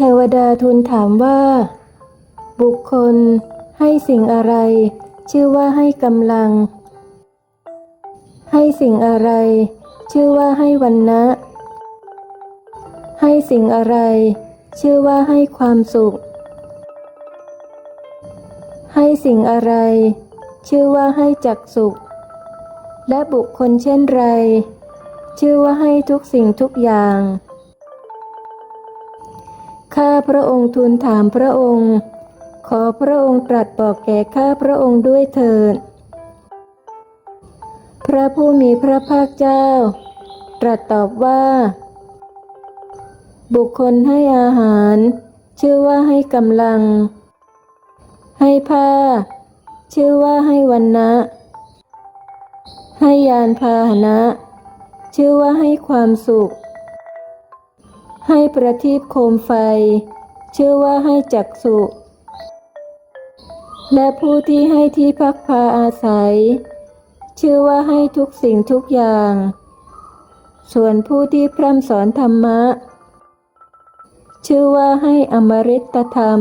เทวดาทูลถามว่า บุคคลให้สิ่งอะไร ชื่อว่าให้กำลัง ให้สิ่งอะไร ชื่อว่าให้วันนะ ให้สิ่งอะไร ชื่อว่าให้ความสุข ให้สิ่งอะไร ชื่อว่าให้จักสุข และบุคคลเช่นไร ชื่อว่าให้ทุกสิ่งทุกอย่าง ข้าพระองค์ทูลถามพระองค์ ขอพระองค์ตรัสบอกแก่ข้าพระองค์ด้วยเถิด พระผู้มีพระภาคเจ้า ตรัสตอบว่า บุคคลให้อาหาร ชื่อว่าให้กำลัง ให้ผ้า ชื่อว่าให้วันนะให้ยานพาหนะ ชื่อว่าให้ความสุข ให้ประทีปโคมไฟ ชื่อว่าให้จักสุและผู้ที่ให้ที่พักพาอาศัย ชื่อว่าให้ทุกสิ่งทุกอย่าง ส่วนผู้ที่พร่ำสอนธรรมะ ชื่อว่าให้อมริตธรรม